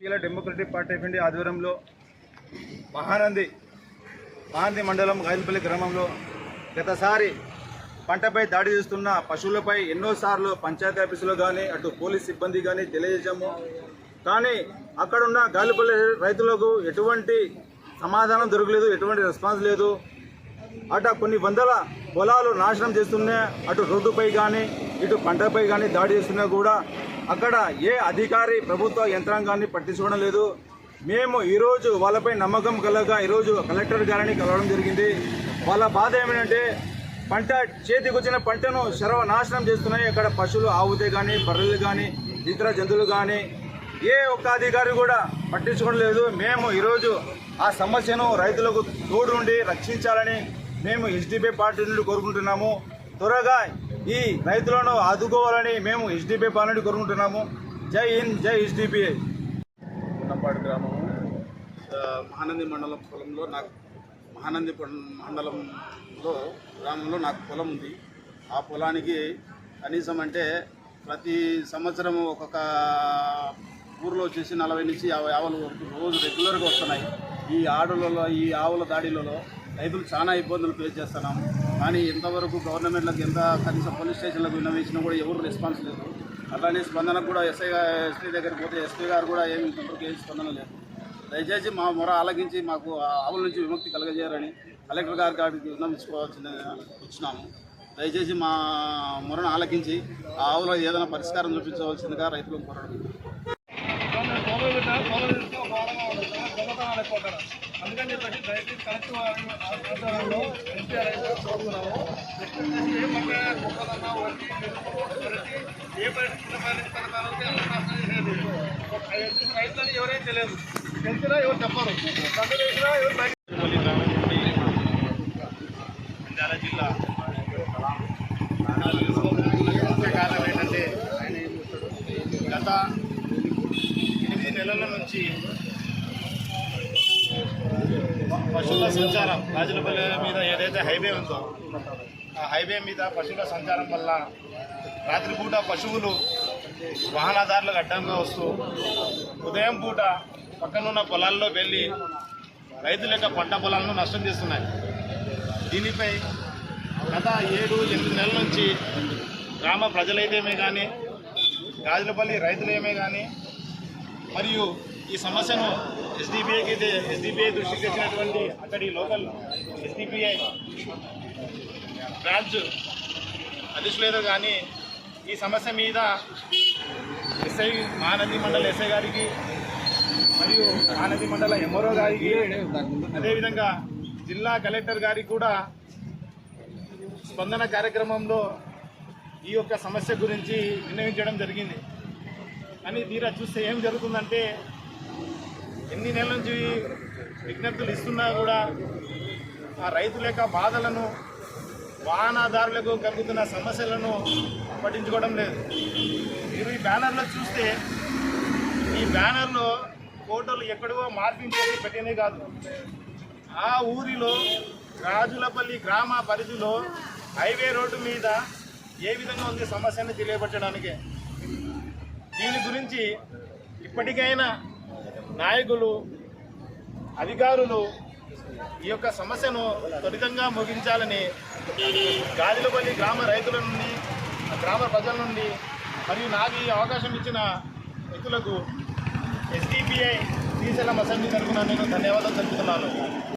ఇలా democratic party of India ఆధ్వర్యంలో మహానంది మహానంది మండలం గాయలపల్లి గ్రామంలో గతసారి పంటపై దాడి చేస్తున్న పశువులపై ఎన్నోసార్లు పంచాయతీ ఆఫీసులో కానీ అటు పోలీస్ సిబ్బంది కానీ తెలియజేశాము. కానీ అక్కడున్న గాలిపల్లి రైతులకు ఎటువంటి సమాధానం దొరకలేదు ఎటువంటి రెస్పాన్స్ లేదు. అట కొన్ని వందల పొలాలు నాశనం చేస్తున్నా అటు రోడ్డుపై కానీ ఇటు పంటపై కానీ దాడి చేస్తున్నా కూడా అక్కడ ఏ అధికారి ప్రభుత్వ యంత్రాంగాన్ని పట్టించుకోవడం లేదు. మేము ఈరోజు వాళ్ళపై నమ్మకం కలగా ఈరోజు కలెక్టర్ గారిని కలవడం జరిగింది. వాళ్ళ బాధ ఏమిటంటే పంట చేతికొచ్చిన పంటను సర్వనాశనం చేస్తున్నాయి. అక్కడ పశువులు ఆవుతే కానీ బర్రెలు కానీ ఇతర జంతువులు కానీ ఏ ఒక్క అధికారి కూడా పట్టించుకోవడం లేదు. మేము ఈరోజు ఆ సమస్యను రైతులకు తోడుండి రక్షించాలని మేము ఎస్డిపి పార్టీ నుండి కోరుకుంటున్నాము. త్వరగా ఈ రైతులను ఆదుకోవాలని మేము ఎస్డిపి పార్టీ కోరుకుంటున్నాము. జై హింద్ జై ఎస్డిపిఐ ఉన్నపాడు గ్రామము మహానంది మండలం పొలంలో నాకు మహానంది మండలంలో గ్రామంలో నాకు పొలం ఉంది. ఆ పొలానికి కనీసం అంటే ప్రతి సంవత్సరం ఒక్కొక్క ఊర్లో వచ్చేసి నలభై నుంచి యాభై ఆవులు రోజు రెగ్యులర్గా వస్తున్నాయి. ఈ ఆడులలో ఈ ఆవుల దాడిలలో రైతులు చాలా ఇబ్బందులు ఫేస్ చేస్తున్నాము కానీ ఇంతవరకు గవర్నమెంట్లకు ఎంత కనీసం పోలీస్ స్టేషన్లకు విన్నవించినా కూడా ఎవరు రెస్పాన్స్ లేదు అలానే స్పందనకు కూడా ఎస్ఐ ఎస్పీ దగ్గరికి పోతే ఎస్పీ గారు కూడా ఏమి ఇంతవరకు ఏం స్పందన లేదు దయచేసి మా మొర ఆలకించి మాకు ఆవుల నుంచి విముక్తి కలగజేయాలని కలెక్టర్ గారి గారికి విన్నవించుకోవాల్సింది వచ్చినాము దయచేసి మా మొరను ఆలకించి ఆ ఆవులో ఏదైనా పరిష్కారం చూపించవలసిందిగా రైతులకు కోరడం అందుకని చెప్పేసి దయచేసి కలెక్టర్ ఆధ్వర్యంలో ఎన్టీఆర్ కోరుతున్నాము. ఏ పంట కుక్కలన్నా ఒకటి ఏ పరిస్థితి రైతులని ఎవరైనా తెలియదు. తెలిసినా ఎవరు చెప్పరు. పంట ఎవరు బయట నంద్యాల జిల్లా ముఖ్య కారణం ఏంటంటే గత ఎనిమిది నెలల నుంచి పశువుల సంచారం. రాజులపల్లి మీద ఏదైతే హైవే ఉందో ఆ హైవే మీద పశువుల సంచారం వల్ల రాత్రిపూట పశువులు వాహనదారులకు అడ్డంగా వస్తూ ఉదయం పూట పక్కనున్న పొలాల్లో వెళ్ళి రైతుల యొక్క పంట పొలాలను నష్టం చేస్తున్నాయి. దీనిపై గత ఏడు ఎనిమిది నెలల నుంచి గ్రామ ప్రజలైతేమే కానీ గాజులపల్లి రైతులేమే కానీ మరియు ఈ సమస్యను ఎస్డిపిఐకి ఎస్డిపిఐ దృష్టికి తెచ్చినటువంటి అక్కడి లోకల్ ఎస్డిపిఐ బ్రాంచ్ అధ్యక్షులేదు కానీ ఈ సమస్య మీద ఎస్ఐ మానది మండల ఎస్ఐ గారికి మరియు మానది మండల ఎంఆర్ఓ గారికి అదేవిధంగా జిల్లా కలెక్టర్ గారికి కూడా స్పందన కార్యక్రమంలో ఈ యొక్క సమస్య గురించి విన్నవించడం జరిగింది. కానీ తీరా చూస్తే ఏం జరుగుతుందంటే ఎన్ని నెలల నుంచి విజ్ఞప్తులు ఇస్తున్నా కూడా ఆ రైతుల యొక్క బాధలను వాహనదారులకు కలుగుతున్న సమస్యలను పట్టించుకోవడం లేదు. మీరు ఈ బ్యానర్లో చూస్తే ఈ బ్యానర్లో ఫోటోలు ఎక్కడో మార్పింగ్ చేసి పెట్టినే కాదు. ఆ ఊరిలో రాజులపల్లి గ్రామ పరిధిలో హైవే రోడ్డు మీద ఏ విధంగా ఉంది సమస్యను తెలియపరచడానికే? దీని గురించి ఇప్పటికైనా నాయకులు అధికారులు ఈ యొక్క సమస్యను త్వరితంగా ముగించాలని గాజులపల్లి గ్రామ రైతుల నుండి గ్రామ ప్రజల నుండి మరియు నాకు ఈ అవకాశం ఇచ్చిన రైతులకు ఎస్డిపిఐ శ్రీశైలం అసెంబ్లీ తరఫున నేను ధన్యవాదాలు తెలుపుతున్నాను.